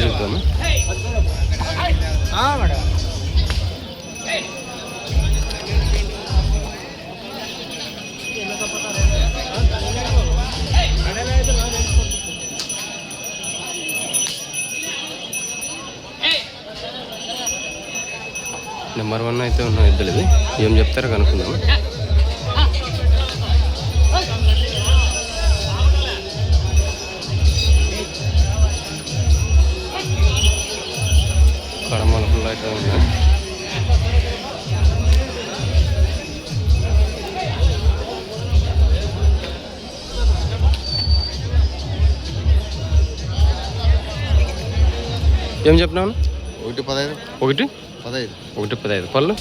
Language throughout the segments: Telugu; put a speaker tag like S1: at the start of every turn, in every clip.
S1: చూద్దాము? నెంబర్ వన్ అయితే ఉన్న ఇద్దరు ఇది ఏం చెప్తారో కనుక్కుందాం అయితే ఏం చెప్పినావు?
S2: ఒకటి పదహైదు.
S1: ఒకటి?
S2: పదహైదు.
S1: ఒకటి పదహైదు. పళ్ళు?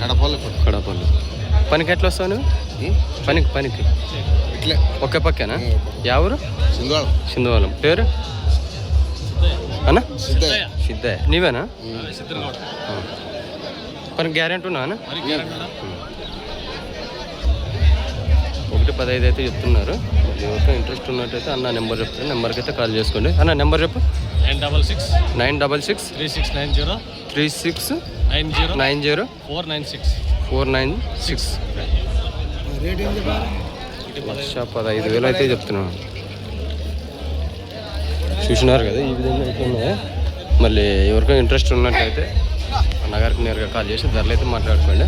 S2: కడపల్లి ఇప్పుడు
S1: కడపళ్ళు. పనికి ఎట్లా వస్తావు నువ్వు? పనికి పనికి.
S2: ఇట్లే.
S1: ఒకే పక్కేనా? ఎవరు
S2: సింధువాడ
S1: సింధువాలం పేరు? అన్నా?
S2: సిద్ధయ్య
S1: నీవేనా. పనికి గ్యారెంటీ ఉన్నా అన్న? ఒకటి పదహైదు అయితే చెప్తున్నారు. ఎవరికో ఇంట్రెస్ట్ ఉన్నట్టయితే అన్న నెంబర్ చెప్తాను నెంబర్కి అయితే కాల్ చేసుకోండి. అన్న నెంబర్ చెప్పు.
S3: Nine double six.
S1: Nine double six.
S3: Three six nine zero.
S1: Three six
S3: nine zero.
S1: Nine zero.
S3: Four nine six.
S1: Four nine six. Lakh పదహైదు వేలు అయితే చెప్తున్నాను. చూసినారు కదా ఈ విధంగా అయితే ఉన్నాయి మళ్ళీ ఎవరికైనా ఇంట్రెస్ట్ ఉన్నట్టయితే అన్నగారికి నేరుగా కాల్ చేసి ధరలు అయితే మాట్లాడుకోండి.